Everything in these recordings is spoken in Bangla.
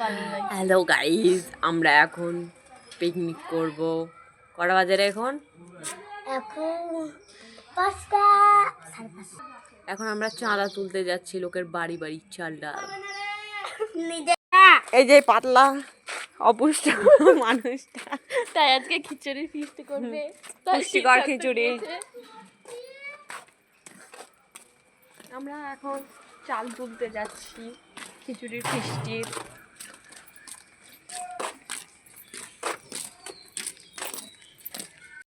হ্যালো গাইস আমরা এখন পিকনিক করব। কটা বাজারে এখন? এখন আমরা চাঁদা তুলতে যাচ্ছি লোকের বাড়ি বাড়ি চাল ডাল এই যে পাতলা অপুষ্ট মানুষটা। তাই আজকে খিচুড়ি ফিস্ট করবে। পুষ্টিকর খিচুড়ি। আমরা এখন চাল তুলতে যাচ্ছি খিচুড়ির ফিস্টির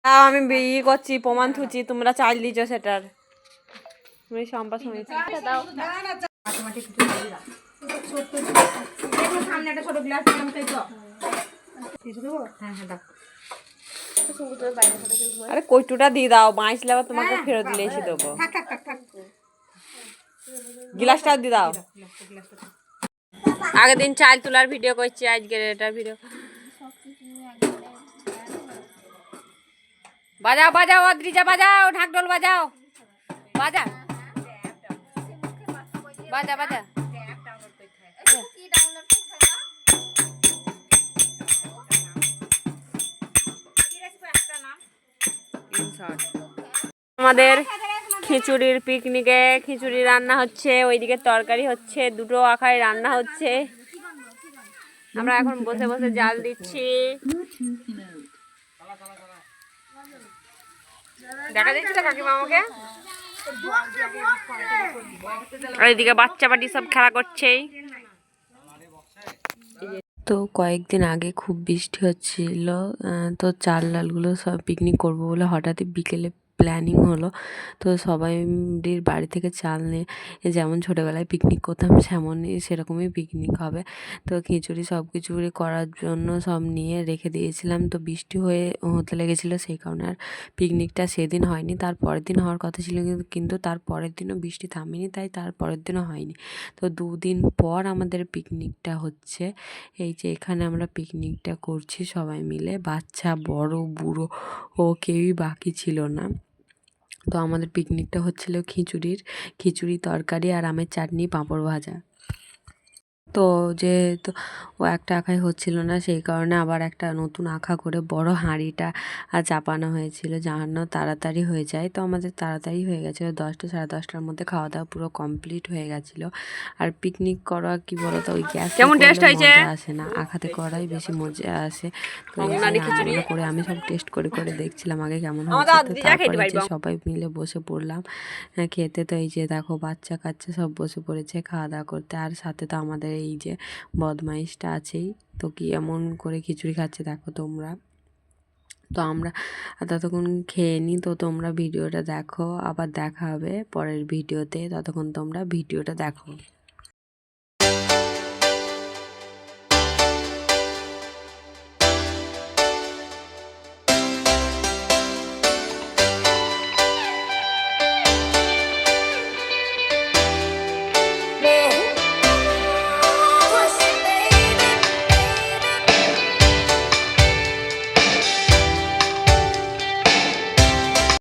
আমি বিয়ে করছি, প্রমাণ থুচি তোমরা চাল দিছ সেটার। তুমি সম্পা শুনেছি আরে কইটুটা দিয়ে দাও বাইসলে আবার তোমাকে ফেরত দিলে এসে দেবো। গিলাসটাও দিয়ে দাও। আগের দিন চাল তোলার ভিডিও করছি, আজকের এটার ভিডিও। বাজাও বাজাও, অদ্রিজা, বাজাও ঢাকডোল বাজাও। বাজা। বাজা বাজা। আমাদের খিচুড়ির পিকনিকে খিচুড়ি রান্না হচ্ছে, ওইদিকে তরকারি হচ্ছে, দুটো আখায় রান্না হচ্ছে। আমরা এখন বসে বসে জাল দিচ্ছি। তো বাচ্চা সব খেলা করছেই। তো কয়েকদিন আগে খুব বৃষ্টি হচ্ছিল তো চাল ডালগুলো সব পিকনিক করব বলে হঠাৎই বিকেলে প্ল্যানিং হলো। তো সবাই বাড়ি থেকে চাল নিয়ে যেমন ছোটোবেলায় পিকনিক করতাম, সেমনই সেরকমই পিকনিক হবে। তো খিচুড়ি সব কিছু করার জন্য সব নিয়ে রেখে দিয়েছিলাম। তো বৃষ্টি হয়ে হতে লেগেছিলো, সেই কারণে আর পিকনিকটা সেদিন হয়নি। তার পরের দিন হওয়ার কথা ছিল কিন্তু তার পরের দিনও বৃষ্টি থামেনি, তাই তার পরের দিনও হয়নি। তো দুদিন পর আমাদের পিকনিকটা হচ্ছে। এই যে এখানে আমরা পিকনিকটা করছি সবাই মিলে। বাচ্চা, বড়, বুড়ো ও কেউই বাকি ছিল না। তো আমাদের পিকনিকটা হচ্ছিল খিচুড়ির। খিচুড়ি তরকারি আর আমের চাটনি পাঁপড় ভাজা। তো যেহেতু ও একটা আঁকাই হচ্ছিল না সেই কারণে আবার একটা নতুন আঁকা করে বড় হাঁড়িটা আর চাপানো হয়েছিল যেন তাড়াতাড়ি হয়ে যায়। তো আমাদের তাড়াতাড়ি হয়ে গেছিল দশটা সাড়ে দশটার মধ্যে খাওয়া দাওয়া পুরো কমপ্লিট হয়ে গেছিল। আর পিকনিক করা কি বলতো ওই গ্যাস কেমন taste হয়েছে? আসে না আঁকাতে করাই বেশি মজা আসে। তো করে আমি সব টেস্ট করে করে দেখছিলাম আগে কেমন হয়েছে তারপরে যে সবাই মিলে বসে পড়লাম হ্যাঁ, খেতে তো এই যে দেখো বাচ্চা কাচ্চা সব বসে পড়েছে খাওয়া দাওয়া করতে। আর সাথে তো আমাদের এই যে বদমাইশটা আছেই। তো কি এমন করে খিচুড়ি খাচ্ছে দেখো তোমরা। তো আমরা ততক্ষণ খেয়ে নিই তো তোমরা ভিডিওটা দেখো, আবার দেখা হবে পরের ভিডিওতে। ততক্ষণ তোমরা ভিডিওটা দেখো।